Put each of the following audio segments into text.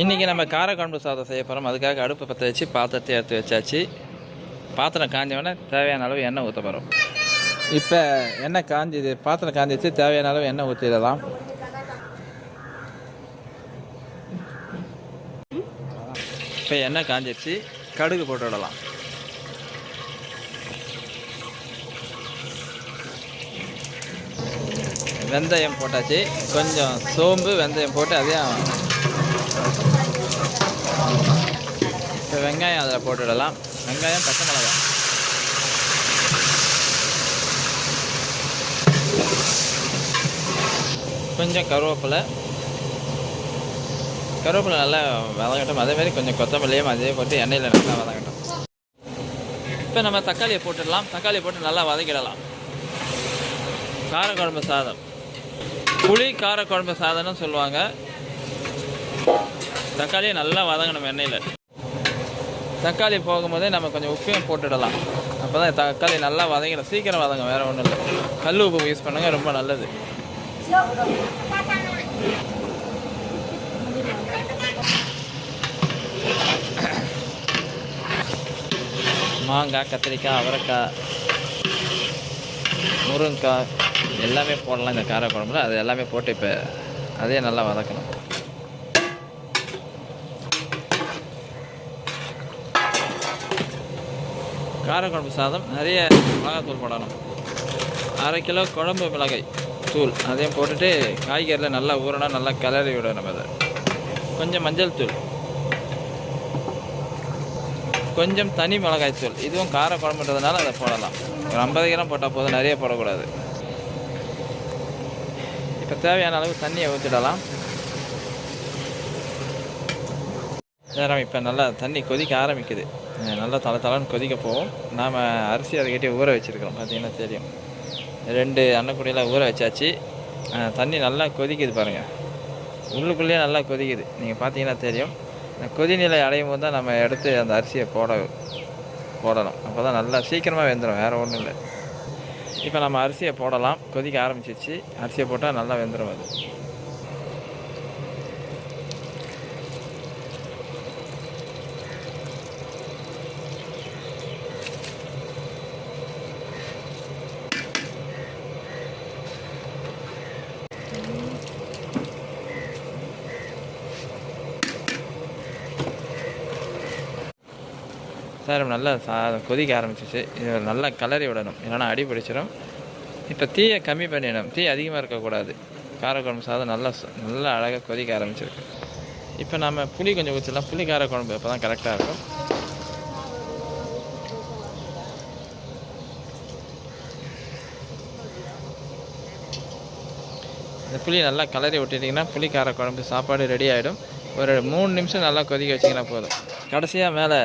இன்றைக்கி நம்ம காரக்குழம்பு சாதம் செய்ய போகிறோம் அதுக்காக அடுப்பை பற்ற வச்சு பாத்திரத்தை எடுத்து வச்சாச்சு. பாத்திரம் காஞ்சவொடனே தேவையான அளவு எண்ணெய் ஊற்ற போகிறோம் இப்போ எண்ணெய் காஞ்சிது பாத்திரம் காஞ்சிச்சு தேவையான அளவு எண்ணெய் ஊற்றிடலாம் இப்போ எண்ணெய் காஞ்சிடுச்சு கடுகு போட்டு விடலாம். வெந்தயம் போட்டாச்சு. கொஞ்சம் சோம்பு வெந்தயம் போட்டு அதையும் இப்போ வெங்காயம் அதில் போட்டுவிடலாம் வெங்காயம் பச்சை மிளகா கொஞ்சம் கருவேப்பிலை. கருவேப்பிலை நல்லா வதங்கட்டும். அதேமாதிரி கொஞ்சம் கொத்தமல்லியும் அதே போட்டு எண்ணெயில் நல்லா வதங்கட்டும். இப்போ நம்ம தக்காளியை போட்டுடலாம். தக்காளியை போட்டு நல்லா வதக்கிடலாம். காரக்குழம்பு சாதம். புளி காரக்குழம்பு சாதம்னு சொல்லுவாங்க. தக்காளியை நல்லா வதங்கணும் எண்ணெயில். தக்காளி போகும்போதே நம்ம கொஞ்சம் உப்பையும் போட்டுடலாம். அப்போ தான் தக்காளி நல்லா வதங்கிடும். சீக்கிரம் வதங்க வேறு ஒன்றும் இல்லை. கல் உப்பு யூஸ் பண்ணுங்க ரொம்ப நல்லது. மாங்காய் கத்திரிக்காய் அவரைக்காய் முருங்கைக்காய் எல்லாமே போடலாம். இந்த காரக்குழம்புல அது எல்லாமே போட்டு இப்போ அதே நல்லா வதக்கணும். காரக்குழம்பு சாதம் நிறைய மிளகாத்தூள் போடணும். அரை கிலோ குழம்பு மிளகாய் தூள் அதையும் போட்டுட்டு காய்கறியில் நல்லா ஊறணும் நல்லா கிளறி விடணும் அதை. கொஞ்சம் மஞ்சள் தூள். கொஞ்சம் தனி மிளகாய் தூள். இதுவும் கார குழம்புன்றதுனால அதை போடலாம். ஒரு ஐம்பது கிராம் போட்டால் போதும் நிறைய போடக்கூடாது. இப்போ தேவையான அளவு தண்ணியை ஊற்றிடலாம் நேரம் இப்போ நல்லா தண்ணி கொதிக்க ஆரம்பிக்குது. நல்லா தலை தலைன்னு கொதிக்க போகும். நாம் அரிசி அதை கட்டி ஊற வச்சுருக்கிறோம். பார்த்திங்கன்னா தெரியும். ரெண்டு அன்னக்குடியெல்லாம் ஊற வச்சாச்சு. தண்ணி நல்லா கொதிக்குது பாருங்கள் உள்ளுக்குள்ளேயே நல்லா கொதிக்குது. நீங்கள் பார்த்தீங்கன்னா தெரியும். கொதிநிலை அடையும் போது தான் நம்ம எடுத்து அந்த அரிசியை போட போடணும். அப்போ தான் நல்லா சீக்கிரமாக வெந்துடும் வேறு ஒன்றும் இல்லை. இப்போ நம்ம அரிசியை போடலாம். கொதிக்க ஆரம்பிச்சிச்சு அரிசியை போட்டால் நல்லா வெந்துடும் அது. சார் நல்லா சா கொதிக்க ஆரம்பிச்சிச்சு. இது நல்லா கலரி விடணும். இல்லைன்னா அடி பிடிச்சிடும் இப்போ தீயை கம்மி பண்ணிடணும். தீ அதிகமாக இருக்கக்கூடாது. காரக்குழம்பு சாதம் நல்லா நல்லா அழகாக கொதிக்க ஆரம்பிச்சிருக்கு. இப்போ நம்ம புளி கொஞ்சம் ஊற்றிடலாம் புளி காரக்குழம்பு அப்போ தான் கரெக்டாக இருக்கும். இந்த புளி நல்லா கலரி விட்டுட்டிங்கன்னா புளி காரக்குழம்பு சாப்பாடு ரெடி ஆகிடும் ஒரு மூணு நிமிஷம் நல்லா கொதிக்க வச்சிங்கன்னா போதும். கடைசியாக மேலே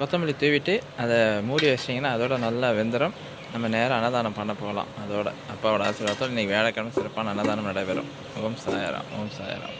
கொத்தமல்லி தூவிட்டு அதை மூடி வச்சிட்டிங்கன்னா அதோட நல்லா வெந்துடும் நம்ம நேரம் அன்னதானம் பண்ண போகலாம். அதோட அப்பாவோட ஆசீர்வாதத்தோடு இன்றைக்கி வேலைக்கிழமை சிறப்பான அன்னதானம் நடைபெறும். ஓம் சாயராம். ஓம் சாயராம்.